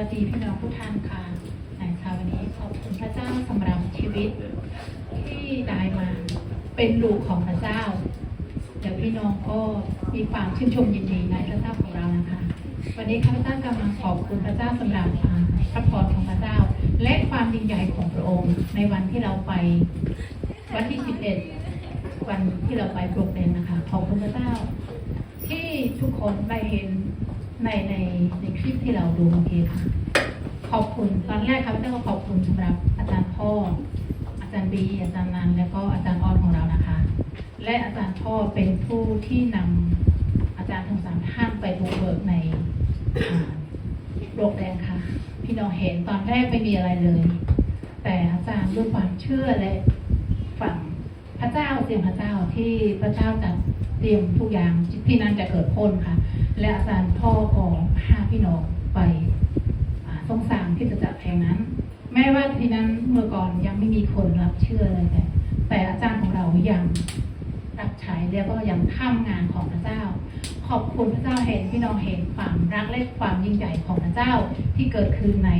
วัสดีพี่น้องทุกท่านค่ะในเช้าวันนี้ขอบคุณพระเจ้าสำหรับชีวิต ที่ได้มาเป็นลูกของพระเจ้าเดี๋ยวพี่น้องก็มีความชื่นชมยินดีในพระเจ้าของเรานะคะ วันนี้ข้าพเจ้ากำลังขอบคุณพระเจ้าสำหรับอ่าพระพรของพระเจ้า และความยิ่งใหญ่ของพระองค์ ในวันที่เราไป วันที่ 11 วันที่เราไปโปรแกรมนะคะขอบคุณพระเจ้า ที่ทุกคนได้เห็น ในในในคลิปที่เราดูเมื่อกี้ค่ะ ขอบคุณตอนแรกครับเจ้าก็ขอบคุณสำหรับอาจารย์พ่อ อาจารย์บี อาจารย์นันแล้วก็อาจารย์ออนของเรานะคะ และอาจารย์พ่อเป็นผู้ที่นำอาจารย์ทั้งสามท่านไปบุกเบิกในโรงแรมค่ะ พี่น้องเห็นตอนแรกไม่มีอะไรเลย แต่อาจารย์ด้วยความเชื่อและ ฝังพระเจ้าเตรียมพระเจ้าที่พระเจ้าจะ เตรียมทุกอย่างที่นั้นจะเกิดพ้นค่ะ และอาจารย์พ่อของห้าพี่น้องไปทรงสร้างที่จะจักรแห่งนั้น แม้ว่าที่นั้นเมื่อก่อนยังไม่มีคนรับเชื่อเลยแต่แต่อาจารย์ของเรายังรับใช้แล้วก็ยังทำงานของพระเจ้า ขอบคุณพระเจ้าเห็นพี่น้องเห็นความรักและความยิ่งใหญ่ของพระเจ้าที่เกิดขึ้นใน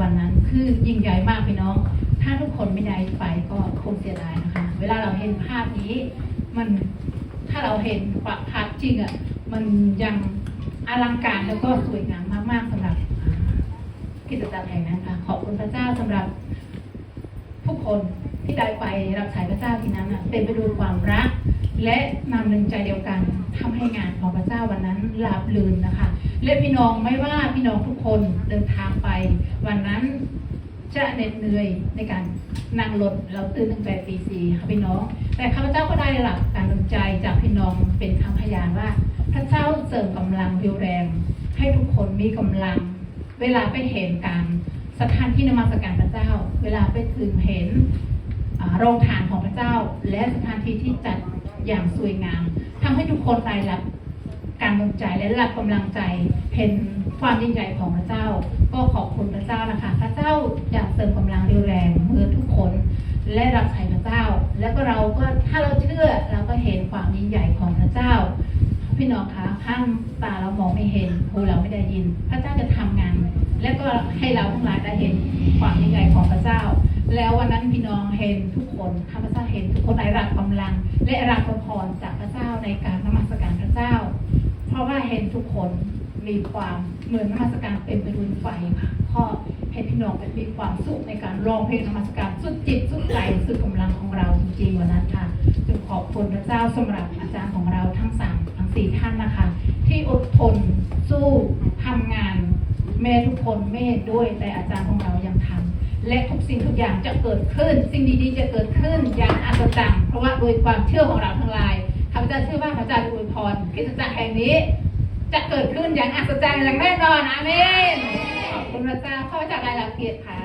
วันนั้นคือยิ่งใหญ่มากพี่น้อง ถ้าทุกคนไม่ได้ไปก็คงเสียดายนะคะ เวลาเราเห็นภาพนี้มัน ถ้าเราเห็นภาพจริงอะมันยังอลังการแล้วก็สวยงามมากๆสำหรับกิจกรรมแห่งนั้นค่ะขอบคุณพระเจ้าสำหรับทุกคนที่ได้ไปรับใช้พระเจ้าที่นั้นน่ะเต็มไปด้วยความรัก และนำหนึ่งใจเดียวกันทำให้งานของพระเจ้าวันนั้นราบรื่นนะคะ และพี่น้องไม่ว่าพี่น้องทุกคนเดินทางไป วันนั้นจะเหน็ดเหนื่อยในการนั่งรถเราตื่นตั้งแต่ตีสี่ค่ะพี่น้อง แต่ข้าพเจ้าก็ได้รับการดลใจจากพี่น้องเป็นคำพยานว่า พระเจ้าเสริมกำลังวิวแรง ให้ทุกคนมีกำลัง เวลาไปเห็นการสถานที่นมัสการพระเจ้า เวลาไปถึงเห็นโรงทานของพระเจ้า และสถานที่ที่จัดอย่างสวยงามทำให้ทุกคนได้รับการดลใจและรับกำลังใจเห็นความยิ่งใหญ่ของพระเจ้า ก็ขอบคุณพระเจ้านะคะ พระเจ้าอยากเสริมกำลังเรียวแรงเมื่อทุกคน และรับใช้พระเจ้า แล้วก็เราก็ถ้าเราเชื่อเราก็เห็นความยิ่งใหญ่ของพระเจ้า พี่น้องคะข้างตาเรามองไม่เห็นหูเราไม่ได้ยิน พระเจ้าจะทำงาน แล้วก็ให้เราทั้งหลายได้เห็นความยิ่งใหญ่ของพระเจ้า แล้ววันนั้นพี่น้องเห็นทุกคนข้าพเจ้าเห็นทุกคนได้รับกำลัง และรับพระพรจากพระเจ้าในการนมัสการพระเจ้า ราะว่าเห็นทุกคนมีความเหมือนนมัสการเต็มไปด้วยไฟค่ะก็ให้พี่น้องเป็นมีความสุขในการร้องเพลงนมัสการสุดจิตสุดใจสุดกำลังของเราจริงๆวันนั้นค่ะจึงขอบคุณพระเจ้าสำหรับอาจารย์ของเราทั้งสามทั้งสี่ท่านนะคะ ที่อดทนสู้ทำงานแม่ทุกคนไม่เห็นด้วยแต่อาจารย์ของเรายังทำและทุกสิ่งทุกอย่างจะเกิดขึ้น สิ่งดีๆจะเกิดขึ้นอย่างอัศจรรย์เพราะว่าโดยความเชื่อของเราทั้งหลาย พเจ้าเชื่อว่าพระเจ้าจะอวยพรคริสตจักรแห่งนี้ จะเกิดขึ้นอย่างอัศจรรย์อย่างแน่นอนอาเมนขอบคุณพระเจ้าข้าพเจ้าได้รับเกียรติค่ะ